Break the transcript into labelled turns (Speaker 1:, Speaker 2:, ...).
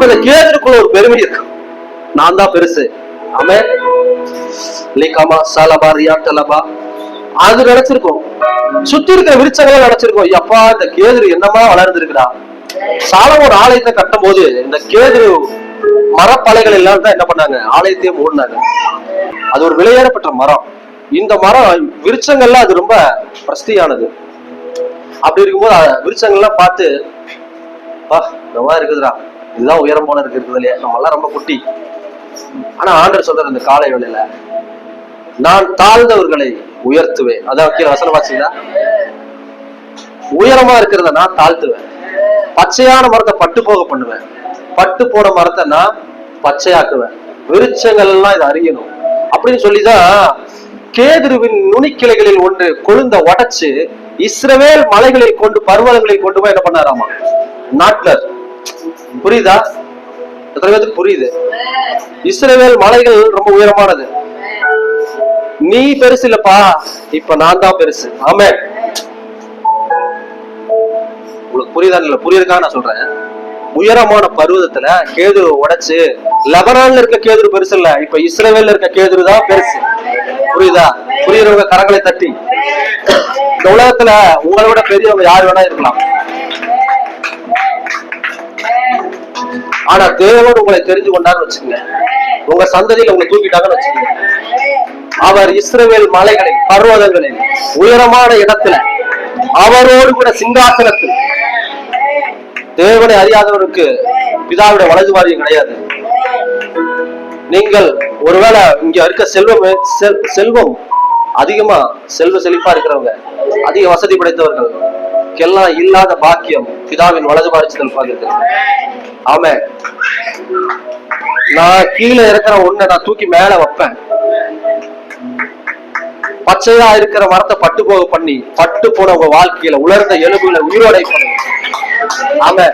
Speaker 1: அப்ப இந்த கேதுருக்குள்ள ஒரு பெருமை இருக்கு. நான் தான் பெருசு. ஆமே சாலபா ரியா டலபா அது நினைச்சிருக்கோம். சுத்தி இருக்கிற விருச்சங்களை நினைச்சிருக்கோம். எப்பா இந்த கேதுரு என்னமா வளர்ந்துருக்குடா. சாலம் ஒரு ஆலயத்தை கட்டும் போது இந்த கேதுரு மரப்பலைகள் எல்லாம் தான் என்ன பண்ணாங்க? ஆலயத்தையே மூடினாங்க. அது ஒரு விளையாடப்பட்ட மரம். இந்த மரம் விருச்சங்கள்லாம் அது ரொம்ப பிரஸ்தியானது அப்படி இருக்கும்போது விருச்சங்கள்லாம் பார்த்து பா இந்த மாதிரி இருக்குதுடா. இதுதான் உயரம் போல இருக்கிறது இல்லையா? நம்மளாம் ரொம்ப குட்டி. ஆனா ஆண்டர் சொல்ற இந்த காலை வேளையில நான் தாழ்ந்தவர்களை உயர்த்துவேன். அதான் கீழே வசனம் வாசிங்களா உயரமா இருக்கிறத நான் தாழ்த்துவேன். பச்சையான மரத்தை பட்டு போக பண்ணுவேன். பட்டு போன மரத்தை நான் பச்சையாக்குவேன். விருட்சங்கள் எல்லாம் இதை அறியணும். அப்படின்னு சொல்லிதான் கேதுருவின் நுனிக்கிளைகளில் ஒன்று கொழுந்த உடைச்சு இஸ்ரவேல் மலைகளில் கொண்டு பர்வதங்களில் கொண்டு போய் என்ன பண்ணாராமா? நாட்லர் புரியுதா? எத்தனை பேருக்கு புரியுது? இஸ்ரேவேல் மலைகள் ரொம்ப உயரமானது. நீ பெருசு இல்லப்பா. இப்ப நான் தான் பெருசு. ஆமே உங்களுக்கு புரியுதா இல்ல? புரியுதுக்காக நான் சொல்றேன். உயரமான பருவதத்துல கேதுரு உடைச்சு லெபனான்ல இருக்க கேதுரு பெருசு இல்ல. இப்ப இஸ்ரேவேல்ல இருக்க கேதுரு தான் பெருசு. புரியுதா? புரியுறவங்க கரங்களை தட்டி. இந்த உலகத்துல உங்களை விட பெரியவங்க யார் வேணா இருக்கலாம். ஆனா தேவன் உங்களை தெரிஞ்சு கொண்டான்னு வச்சுக்கோங்க. உங்க சந்ததியில உங்களை தூக்கிட்டாங்கன்னு வச்சுக்கோங்க. அவர் இஸ்ரேல் மலைகளில் பர்வதங்களில் உயரமான இடத்துல அவரோடு கூட சிங்காசனத்தில். தேவனை அறியாதவருக்கு பிதாவுடைய வலது வாரியம் கிடையாது. நீங்கள் ஒருவேளை இங்க இருக்க செல்வம் செல்- செல்வம் அதிகமா செல்வ செழிப்பா இருக்கிறவங்க அதிக வசதி படைத்தவர்கள். எல்லாம் இல்லாத பாக்கியம் பிதாவின் வலது பாரிச்சல் பார்க்கிறது ஆமே நான் கீழே இருக்கிற ஒண்ண நான் தூக்கி மேல வைப்பேன். பச்சையா இருக்கிற மரத்தை பட்டு போக பண்ணி பட்டு போன உங்க வாழ்க்கையில உலர்ந்த எலும்புகளை உயிரோடை பண்ணுங்க ஆமா